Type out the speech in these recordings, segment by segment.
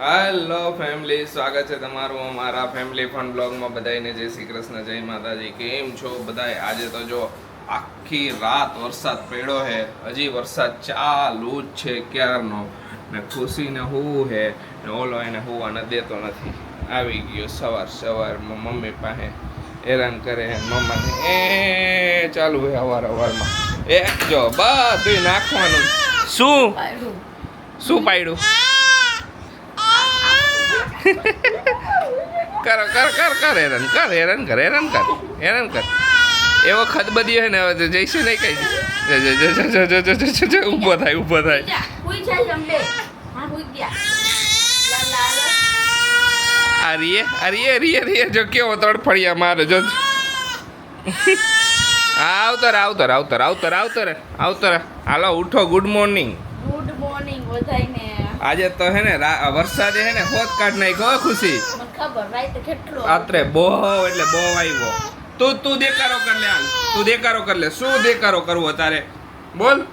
Hello family સ્વાગત છે તમારું અમારા ફેમિલી ફન બ્લોગમાં બધાને જય શ્રી કૃષ્ણ જય માતાજી. કેમ છો બધાય? આજે તો જો આખી રાત વરસાદ પડ્યો હે. હજી વરસાદ ચાલુ જ છે ક્યારનો? ને ખુશીને હું હે? ને ઓલો એને હુવા ન દેતો નથી. આવી ગયો સવાર સવારમાં મમ્મી પાસે હેરાન કરે હે મમ્માને એ ચાલુ હે અવાર અવારમાં. એ જો બધું નાખવાનું. શું? શું પાડ્યું કર કર કર કર હેરાન કર હેરાન કર હેરાન કર હેરાન કર એ વખત બધી હે ને હવે જઈશું નહીં કઈ ઊભો થાય ઊભો થાય અરે અરે અરે અરે જો કેવો તડફડિયા મારે જો આવતર આવતર આવતર આવતર આવતર આવતર હાલો ઉઠો ગુડ મોર્નિંગ ગુડ મોર્નિંગ બધાને આજે તો હે ને વરસાદે હે ને હોત કાઢ નાખ્યો ખુશી. રાત્રે બહુ એટલે બહુ આવ્યો. તું તું દેકારો કર લે હાલ. તું દેકારો કર લે. શું દેકારો કરવો તારે? બોલ.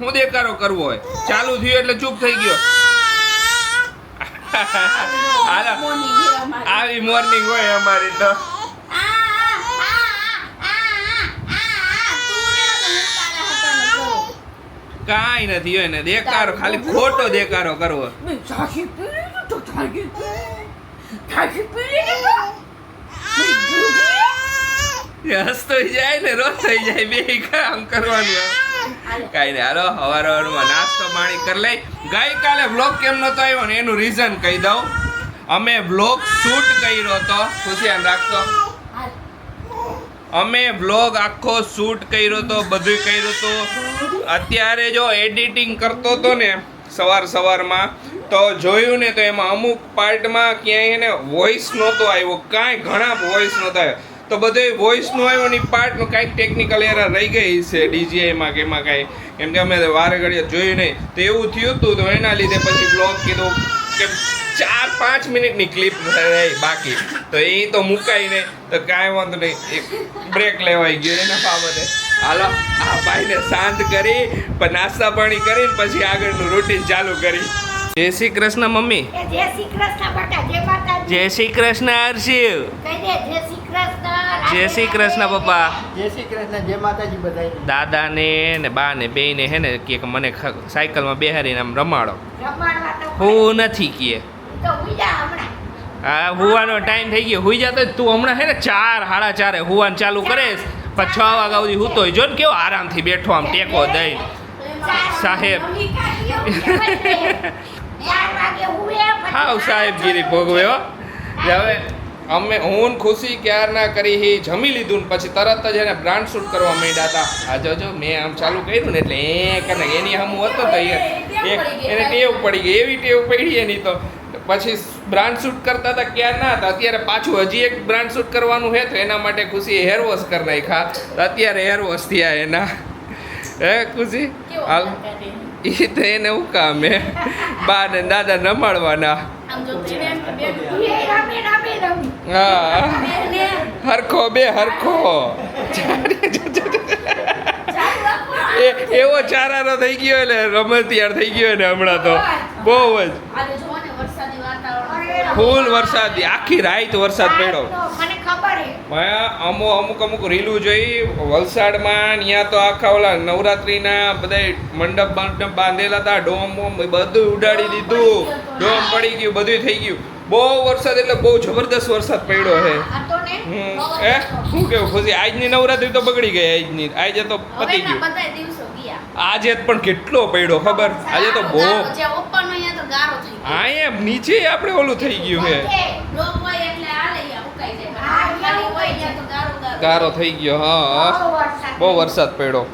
હું દેકારો કરવો હોય? ચાલુ થયું એટલે ચૂપ થઈ ગયો. આવી મોર્નિંગ હોય અમારી તો. કાંઈ નથી હોય ને દેકારો ખાલી ખોટો દેકારો કરવો. હસતો જાય ને રોજ થઈ જાય બે કામ કરવાનું. કાંઈ નહીં હાલો હવાર હવારમાં નાસ્તો પાણી કરી લઈ. ગઈકાલે વ્લોગ કેમ નતો આવ્યો ને એનું રીઝન કહી દઉં. અમે વ્લોગ શૂટ કર્યો હતો ખુશિયાન રાખતો અમે વ્લોગ આખો શૂટ કર્યો તો બધું કર્યું તો. અત્યારે જો એડિટિંગ કરતો હતો ને સવાર સવારમાં, તો જોયું ને તો એમાં અમુક પાર્ટમાં ક્યાંય એને વોઇસ નહોતો આવ્યો, કાંઈ ઘણા વોઇસ નહોતો આવ્યો. તો બધે વોઇસ નો આવ્યો ને પાર્ટનું કાંઈક ટેકનિકલ એરર રહી ગઈ છે ડીજીઆઈમાં કે એમાં કાંઈ. કેમ કે અમે વારે ઘડીએ જોયું નહીં. તો એવું થયું હતું તો એના લીધે પછી બ્લોગ કીધું. કે ચાર પાંચ મિનિટની ક્લિપ રહી બાકી. તો એ તો મુકાઈ નહીં તો કાંઈ વાંધો નહીં. એક બ્રેક લેવાઈ ગયો એના બાબતે. હાલો આ ભાઈને શાંત કરી પણ નાસ્તા પાણી કરીને પછી આગળનું રૂટીન ચાલુ કરી. જય શ્રી કૃષ્ણ મમ્મી. જય શ્રી કૃષ્ણ બટા જય શ્રી કૃષ્ણ હર્ષિવ જય શ્રી કૃષ્ણ જય શ્રી કૃષ્ણ પપ્પા. જય શ્રી કૃષ્ણ જય માતાજી બધા દાદાને ને બાને બેયને હે ને કે મને ખ- સાયકલમાં બેહારીને આમ રમાડો. રમાડવા તો હું નથી કીએ. આ હુવાનો ટાઈમ થઈ ગયો. હુઈ જતો તું હમણાં હે ને ચાર સાડા ચારે હુવાનું ચાલુ કરેશ. પછી છ વાગ્યા સુધી હુતો જો ને કેવો આરામથી બેઠો આમ ટેકો દઈ સાહેબ. નવી સાહેબ ગીરી પછી હાવ સાહેબગીરી ભોગવે હવે અમે હું ખુશી ખુશી ક્યારના કરી હી જમી લીધું ને પછી તરત જ એને બ્રાન્ડ શૂટ કરવા માંડ્યા હતા. આ જો જો મેં આમ ચાલુ કર્યું ને એટલે એ કને એની હમું હતો તો એ એને ટેવ પડી ગઈ. એવી ટેવ પડી એની તો. પછી બ્રાન્ડ શૂટ કરતા હતા ક્યાં ના હતા. અત્યારે પાછું હજી એક બ્રાન્ડ શૂટ કરવાનું હે તો એના માટે ખુશી હેર વોશ કરી નાખ્યા. તો અત્યારે હેર વોશ થયા એના. હે ખુશી? હાલ. એ તો? એને હું કામ હે? બા ને દાદા રમાડવાના. હા. હરખો બે હરખો. એ એવો ચારાનો થઈ ગયો એટલે રમતિયાર થઈ ગયો ને હમણાં તો. બહુ જ. ફૂલ વરસાદ. આખી રાત વરસાદ પડ્યો. અમુક અમુક અમુક રીલું જોઈ વલસાડમાં ત્યાં તો આખા ઓલા નવરાત્રિના બધા મંડપ મંડપ બાંધેલા હતા ડોમ બોમ બધું ઉડાડી દીધું. ડોમ પડી ગયું બધું થઈ ગયું. બહુ વરસાદ એટલે બહુ જબરદસ્ત વરસાદ પડ્યો છે. એ શું કેવું? ખુશી આજની નવરાત્રી તો બગડી ગઈ આજની. આજે તો પતી ગયું. આજે પણ કેટલો પડ્યો ખબર? આજે તો બહુ. ગારો જે ઓપન હોય ત્યાં તો ગારો થઈ ગયો. અહીંયા નીચે આપણે ઓલું થઈ ગયું છે. ગારો થઈ ગયો હા બહુ વરસાદ પડ્યો.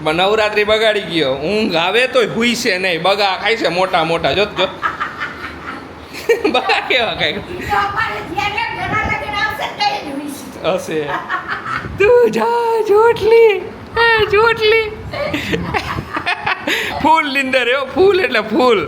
બ- નવરાત્રી બગાડી ગયો. ઊંઘ આવે તોય હુઈ છે નહીં. બગા ખાય છે મોટા મોટા. જોત જો બધા કેવા કઈ? હશે. તું જા જોટલી હે જોટલી ફૂલ નીંદર એવો ફૂલ એટલે ફૂલ.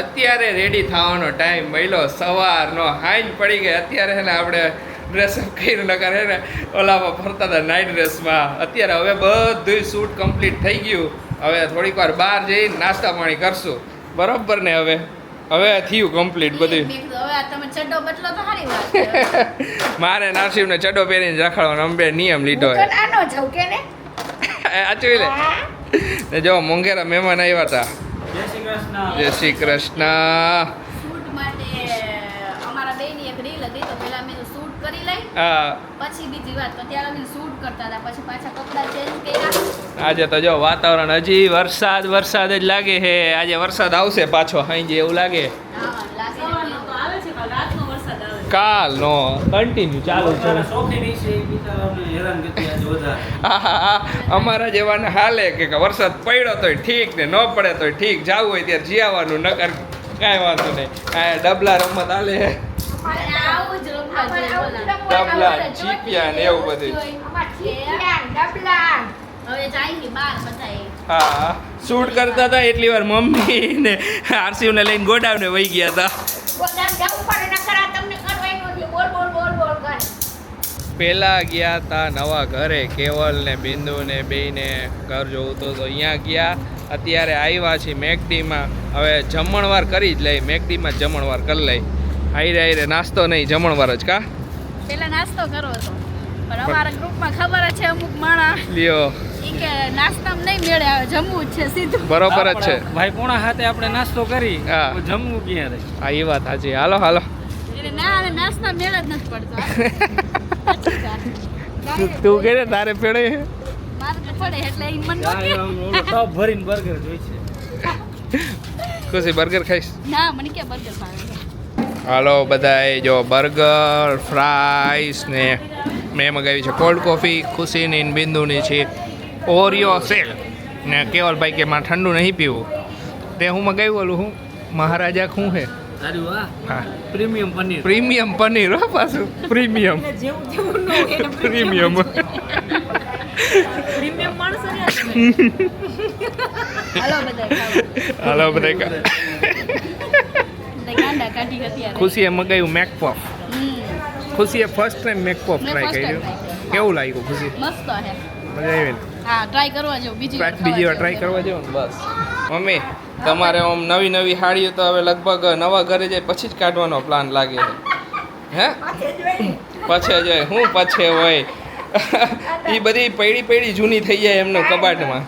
અત્યારે રેડી થવાનો ટાઈમ મળ્યો. સવારનો હાંજ પડી ગઈ. અત્યારે છે ને આપણે ડ્રેસ કરીને લગાડે ને ઓલામાં ફરતા હતા નાઇટ ડ્રેસમાં અત્યારે હવે બધું શૂટ કમ્પ્લીટ થઈ ગયું. હવે થોડીક વાર બહાર જઈને નાસ્તા પાણી કરશું. બરોબર ને હવે? હવે થયું કમ્પ્લીટ બધું. મારે કીધું, હવે આ તમે ચડ્ડો બદલો તો સારી વાત છે. મારે નાસિબને ચડો પહેરીને રખડવાનો અંબે નિયમ લીધો ને? આચવી લે ને જો મોંઘેરા મહેમાન આવ્યા હતા જય શ્રી કૃષ્ણ. જય શ્રી કૃષ્ણ શૂટ માટે અમારા બેયની એક રીલ હતી તો પહેલા મેં શૂટ કરી લઈ હા પછી બીજી વાત તો ત્યારે અમે શૂટ કરતા હતા પછી પાછા કપડાં ચેન્જ કર્યા. આજે તો જો વાતાવરણ હજી વરસાદ વરસાદ જ લાગે છે. આજે વરસાદ આવશે પાછો હાંજે એવું લાગે. હા લાગે સવારનો તો આવે છે કાલ રાતનો વરસાદ આવે છે. કાલ નો કન્ટિન્યુ ચાલુ છે. અમારા જેવાને હાલે કે કે વરસાદ પડ્યો તોય ઠીક ને ન પડે તોય ઠીક. જવું હોય ત્યારે જી આવવાનું નકર કાંઈ વાંધો નહીં. આ ડબલા રમત હાલે ડબલા ચીપિયા ને એવું બધું ને ને હા શૂટ કરતા હતા એટલી વાર મમ્મી ને આરસીને લઈને ગોડાઉને વહી ગયા હતા. પહેલા ગયા તા નવા ઘરે કેવલ ને બિંદુ ને બેયને ઘર જોવું તો અહીંયા ગયા. અત્યારે આવ્યા છીએ મેકડીમાં. હવે જમણવાર કરી જ લઈ મેકડીમાં જમણવાર કરી લઈ. હાઈરે હાઈરે નાસ્તો નહીં જમણવાર જ કા? પેલા નાસ્તો કરો હતો. પણ અમારા ગ્રુપમાં ખબર જ છે અમુક માણા લ્યો. કે નાસ્તામાં નહીં મેળે જમવું જ છે સીધું. બરોબર જ છે. ભાઈ કોણા હાથે આપણે નાસ્તો કરી. જમવું ક્યાં રે હા એ વાત સાચી હાલો હાલો. એટલે ના નાસ્તા મેળ જ નથી પડતો. તું- તું કે તારે પેડે મારે પડે એટલે ઈ મન ભરીને બર્ગર જોઈ છે. ખુશી બર્ગર ખાઈશ? ના મને કે બર્ગર ભાવે. હાલો બધાએ જો બર્ગર ફ્રાઈસ ને મેં મગાવી છે કોલ્ડ કોફી ખુશીની બિંદુની છે ઓરિયો સેલ. ને કેવલભાઈ કે મારે ઠંડુ નહીં પીવું. તે હું મગાવ્યું ઓલું હું? મહારાજા શું છે હા? પ્રીમિયમ પનીર. પ્રીમિયમ પનીર હો પાછું. પ્રીમિયમ. પ્રીમિયમ. હાલો બધા બધાય ગાંડા કાઢી અત્યારે ખુશીએ મગાવ્યું મેકપફ. ખુશીએ ફર્સ્ટ ટાઈમ મેકપફ ટ્રાય કર્યું. કેવું લાગ્યું ખુશી? મસ્ત હે. મજા આવી હા ટ્રાય કરવા જેવું બીજી બીજી વાર ટ્રાય કરવા જેવો બસ. મમ્મી તમારે આમ નવી નવી સાડીઓ તો હવે લગભગ નવા ઘરે જાય પછી જ કાઢવાનો પ્લાન લાગે છે. હે? પછે જાય હું પછી હોય. એ બધી પૈડી પૈડી જૂની થઈ જાય એમનો કબાટમાં.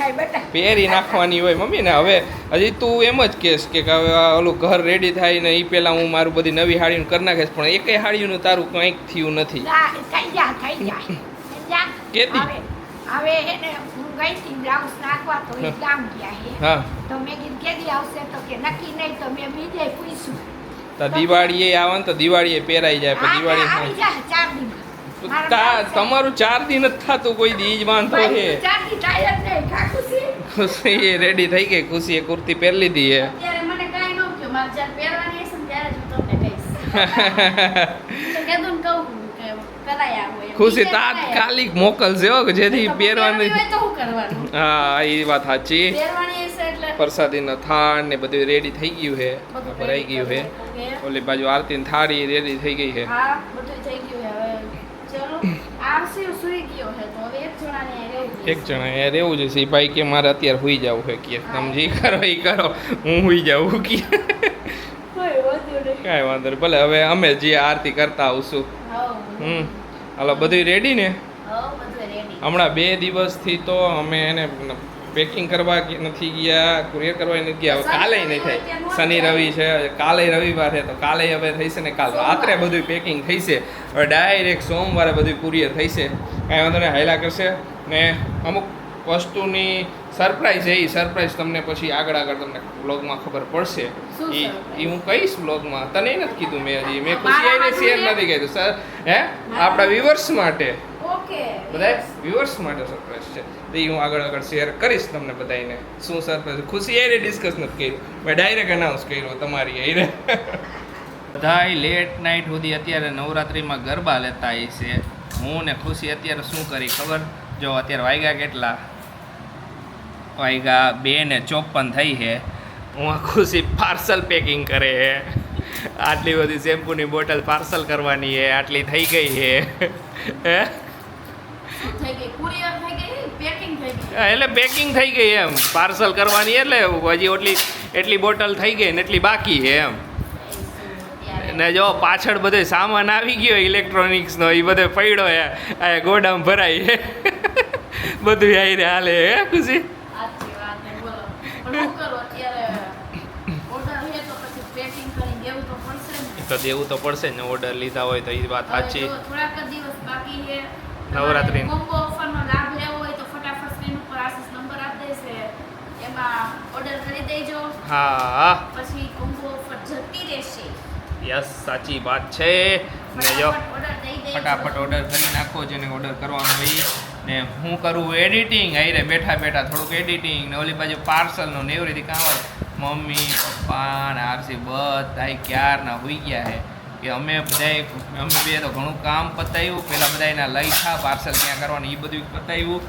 થાય બેટા. પહેરી નાખવાની હોય મમ્મી ને. હવે હજી તું એમ જ કહેશ કે હવે ઓલું ઘર રેડી થાય ને એ પહેલાં હું મારું બધી નવી હાડીનું કરી નાખીશ પણ એકે હાડીનું તારું કંઈક થયું નથી. કેતી? હવે એને હું ગઈ હતી બ્લાઉઝ નાખવા તો એ ગામ ગયા હે. હા. તો મેં કીધું કેદી આવશે? તો કે નક્કી નહીં. તો મેં બીજે પૂછ્યું. તો દિવાળીએ આવે ને તો દિવાળીએ પહેરાઈ જાય પણ દિવાળી ચાર તા તમારું ચાર દિન જ થતું કોઈ દીજ વાંધો છે. ખુશી રેડી થઈ ગઈ ખુશીએ કુર્તી પહેરી લીધી છે. ખુશી તાત્કાલિક મોકલશે હો કે જેથી પહેરવાની હા એ વાત સાચી. હશે થાળ ને બધું રેડી થઈ ગયું છે ભરાઈ ગયું છે ઓલી બાજુ આરતી થાળી રેડી થઈ ગઈ છે આરસી સુઈ ગયો છે તો હવે એક જણાને રહેવું એક જણા એ રહેવું છે સી ભાઈ કે મારે અત્યારે હુઈ જવું છે કે. તમે જે કરો એ કરો. હું હુઈ જાઉં કે. કોઈ વધુ નહીં. ભલે હવે અમે જે આરતી કરતા આવશું. હમ. હાલો બધું રેડી ને. હમણાં બે દિવસથી તો અમે એને પેકિંગ કરવા નથી ગયા કુરિયર કરવા નથી ગયા. હવે કાલે નહીં થાય. શનિ રવિ છે કાલે રવિવાર છે તો કાલે હવે થઈશે ને કાલ રાત્રે બધું પેકિંગ થઈશે. હવે ડાયરેક્ટ સોમવારે બધું કુરિયર થઈશે. કાંઈ વાંધો નહીં હાયલા કરશે. ને અમુક વસ્તુની સરપ્રાઈઝ છે એ સરપ્રાઈઝ તમને પછી આગળ આગળ તમને બ્લોગમાં ખબર પડશે. એ એ હું કહીશ બ્લોગમાં તને નથી કીધું મેં હજી. મેં ખુશી આવીને શેર નથી કીધું. સર હે? આપણા વ્યુઅર્સ માટે. બધા વ્યુઅર્સ માટે સરપ્રાઈઝ છે. તો એ હું આગળ આગળ શેર કરીશ તમને બધાને શું સરપ્રાઈઝ ખુશી એને ડિસ્કસ નથી કર્યું. મેં ડાયરેક્ટ અનાઉન્સ કર્યું તમારી એને બધાય લેટ નાઇટ સુધી અત્યારે નવરાત્રિમાં ગરબા લેતા હોય છે. હું ને ખુશી અત્યારે શું કરી ખબર? જો અત્યારે વાગ્યા કેટલા? વાગ્યા બે ને ચોપન થઈ છે. હું આ ખુશી પાર્સલ પેકિંગ કરે છે. આટલી બધી શેમ્પૂની બોટલ પાર્સલ કરવાની છે. આટલી થઈ ગઈ છે. હે? એટલે પેકિંગ થઈ ગઈ એમ. પાર્સલ કરવાની એટલે હજી એટલી એટલી બોટલ થઈ ગઈ ને એટલી બાકી છે એમ. ને જો પાછળ બધે સામાન આવી ગયો ઇલેક્ટ્રોનિક્સનો એ બધે પડ્યો હે. આ ગોડામ ભરાય બધું આઈ હાલે હે ખુશી. તો દેવું તો પડશે ને. ઓર્ડર લીધા હોય તો એ વાત સાચી. થોડાક દિવસ બાકી છે નવરાત્રી. કોમ્બો ઓફરનો લાભ લેવો હોય તો ફટાફટ સ્ક્રીન ઉપર આશીષ નંબર આપી દેશે એમાં ઓર્ડર કરી દેજો. હા. હા પછી કોમ્બો ઓફર જતી રહેશે. યસ સાચી વાત છે. ને જો ફટાફટ ઓર્ડર કરી નાખો જેને ઓર્ડર કરવાનો હોય ને હું કરું એડિટિંગ આઈ બેઠા બેઠા થોડુંક એડિટિંગ ને ઓલી બાજુ પાર્સલનું ને એવી રીતે કામ મમ્મી પપ્પા ને આરસી બધા ક્યારના હોઈ ગયા છે કે અમે બધાય અમે બે તો ઘણું કામ પતાવ્યું. પહેલાં બધા એના લઈઠા પાર્સલ ત્યાં કરવાનું એ બધું પતાવ્યું.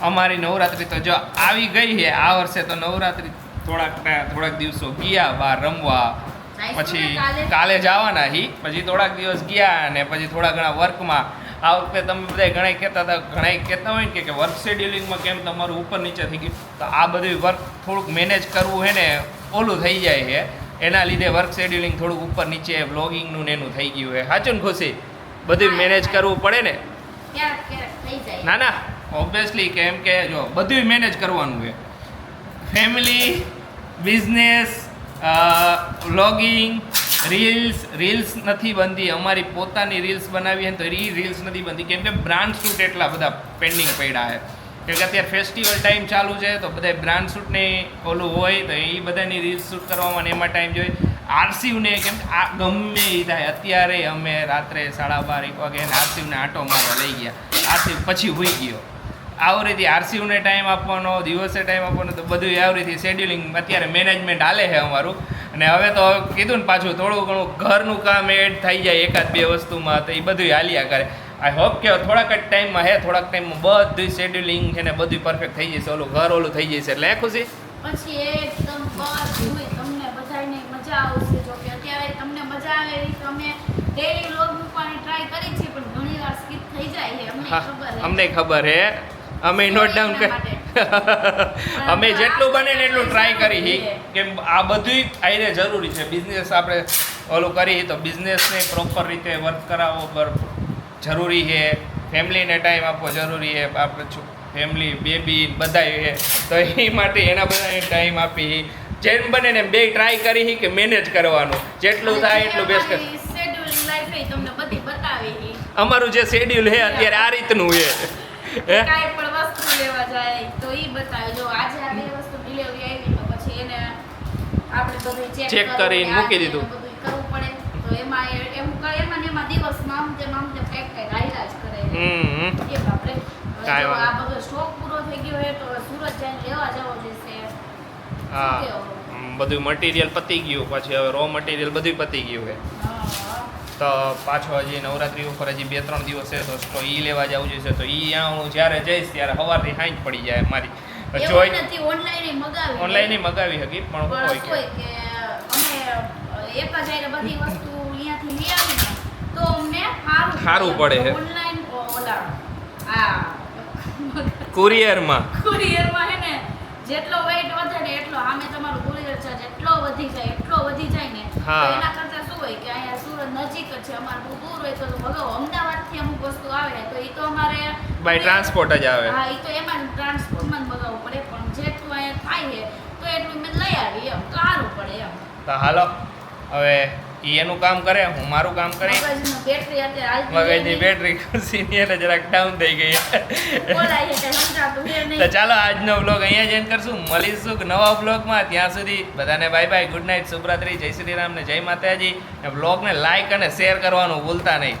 અમારી નવરાત્રિ તો જો આવી ગઈ છે આ વર્ષે તો નવરાત્રિ થોડાક થોડાક દિવસો ગયા બહાર રમવા. પછી કાલે? જવાના હી પછી થોડાક દિવસ ગયા અને પછી થોડા ઘણા વર્કમાં. આ વખતે તમે બધા ઘણા કહેતા હતા ઘણા કહેતા હોય ને કે- કે વર્ક શેડ્યુલિંગમાં કેમ તમારું ઉપર નીચે થઈ ગયું? તો આ બધું વર્ક થોડુંક મેનેજ કરવું હે ને ઓલું થઈ જાય છે એના લીધે વર્ક શેડ્યુલિંગ થોડુંક ઉપર નીચે વ્લોગિંગનું ને એનું થઈ ગયું છે. સાચું ને ખુશી બધું મેનેજ કરવું પડે ને? ના ના. ઓબ્વિયસલી કેમ કે જો બધું મેનેજ કરવાનું છે. Family business vlogging reels reels નથી બનતી. અમારી પોતાની રીલ્સ બનાવી હોય તો એ રીલ્સ નથી બનતી. કેમ કે બ્રાન્ડ શૂટ એટલા બધા પેન્ડિંગ પડ્યા છે. કેમ કે અત્યારે ફેસ્ટિવલ ટાઈમ ચાલુ છે, તો બધા બ્રાન્ડ શૂટને ઓલું હોય, તો એ બધાની રીલ્સ શૂટ કરવામાં એમાં ટાઈમ જોઈએ. આરસીવને કેમ આ ગમે એ થાય. અત્યારે અમે રાત્રે સાડા બાર, એક વાગે આરસીવને આંટો મારવા લઈ ગયા. આરસીવ પછી હોઈ ગયો. આવી રીતે આરસીયુને ટાઈમ આપવાનો, દિવસે ટાઈમ આપવાનો, તો બધું આવી રીતે શેડ્યુલિંગ અત્યારે મેનેજમેન્ટ હાલે છે અમારું. અને હવે તો કીધું ને પાછું થોડું ઘણું ઘરનું કામ એડ થઈ જાય એકાદ બે વસ્તુમાં, તો એ બધું હાલ્યા કરે. આઈ હોપ કે થોડાક જ ટાઈમમાં હે થોડાક ટાઈમમાં બધું શેડ્યુલિંગ છે ને બધું પરફેક્ટ થઈ જશે. ઓલું ઘર ઓલું થઈ જશે. એટલે ખુશી? પછી એકદમ બધું તમને બધાને મજા આવશે. જો કે અત્યારે તમને મજા આવે એવી તો અમે ડેલી વ્લોગ મૂકવાની ટ્રાય કરી છે પણ ઘણી વાર સ્કીપ થઈ જાય છે. અમને ખબર છે. અમને ખબર હે અમે નોટ ડાઉન કરી અમે જેટલું બને ને એટલું ટ્રાય કરી કેમ આ બધું આઈને જરૂરી છે. બિઝનેસ આપણે ઓલું કરી તો બિઝનેસને પ્રોપર રીતે વર્ક કરાવો જરૂરી છે. ફેમિલીને ટાઈમ આપવો જરૂરી છે. આપણે ફેમિલી બેબી બધા છે. તો એ માટે એના બધાને ટાઈમ આપી. જેમ બને ને બે ટ્રાય કરી કે મેનેજ કરવાનું. જેટલું થાય એટલું બેસ્ટ અમારું જે શેડ્યુલ છે અત્યારે આ રીતનું છે. હે? પણ વસ્તુ લેવા જાય તો ઈ બતાવે. જો આજે આ વસ્તુ ડિલિવરી આવી તો પછી એને આપણે બધું ચેક કરીને મૂકી દીધું. બધું કરવું પડે તો એમાં એ- એમ કરે એમાં દિવસમાં આમ તેમ આમ તેમ કંઈક કંઈક હાલ્યા જ કરે. હમ એમ આપણે હવે કાંઈ જો આ બધો સ્ટોક પૂરો થઈ ગયો હોય તો સુરત જઈને લેવા જવો જોઈશે હા. બધું મટીરિયલ પતી ગયું. પછી હવે રો મટીરિયલ બધું પતી ગયું છે તો પાછો હજી નવરાત્રી ઉપર હજી બે ત્રણ દિવસ છે તો ઈ લેવા જવું જોઈશે તો ઈ ત્યાં હું જ્યારે જઈશ ત્યારે સવારથી સાંજ પડી જાય મારી. જોઈ નથી ઓનલાઈન મગાવી ઓનલાઈન મગાવી હકી પણ હોય કે. અમે એક જ બધી વસ્તુ અહીંયાથી લઈ આવીને તો અમને સારું પડે. છે. ઓનલાઈન ઓલા આ. કુરિયરમાં. કુરિયરમાં હે ને જેટલો વેઇટ વધારે એટલો આમે તમારો કુરિયર ચાર્જ એટલો વધી જાય એટલો વધી જાય ને હા. એના કરતા શું હોય કે અહીંયા સુરત નજીક જ છે અમારે બહુ દૂર હોય તો ભગાવો અમદાવાદથી અમુક વસ્તુ આવે તો એ તો અમારે બાય ટ્રાન્સપોર્ટ જ આવે. હા એ તો એમાં ટ્રાન્સપોર્ટમાં જ મગાવવું પડે પણ જેટલું અહીંયા થાય છે તો એટલું મેં લઈ આવી એમ તો સારું પડે એમ. તો હાલો હવે ઈ એનું કામ કરે હું મારું કામ કરી. મગજની બેટરી ખુશીની એને જરાક ડાઉન થઈ ગઈ. તો ચાલો આજનો બ્લોગ અહીંયા જ end કરશું. મળીશું નવા બ્લોગમાં ત્યાં સુધી બધાને બાય બાય ગુડ નાઇટ શુભરાત્રી જય શ્રી રામ ને જય માતાજી. બ્લોગને લાઈક અને શેર કરવાનું ભૂલતા નહીં.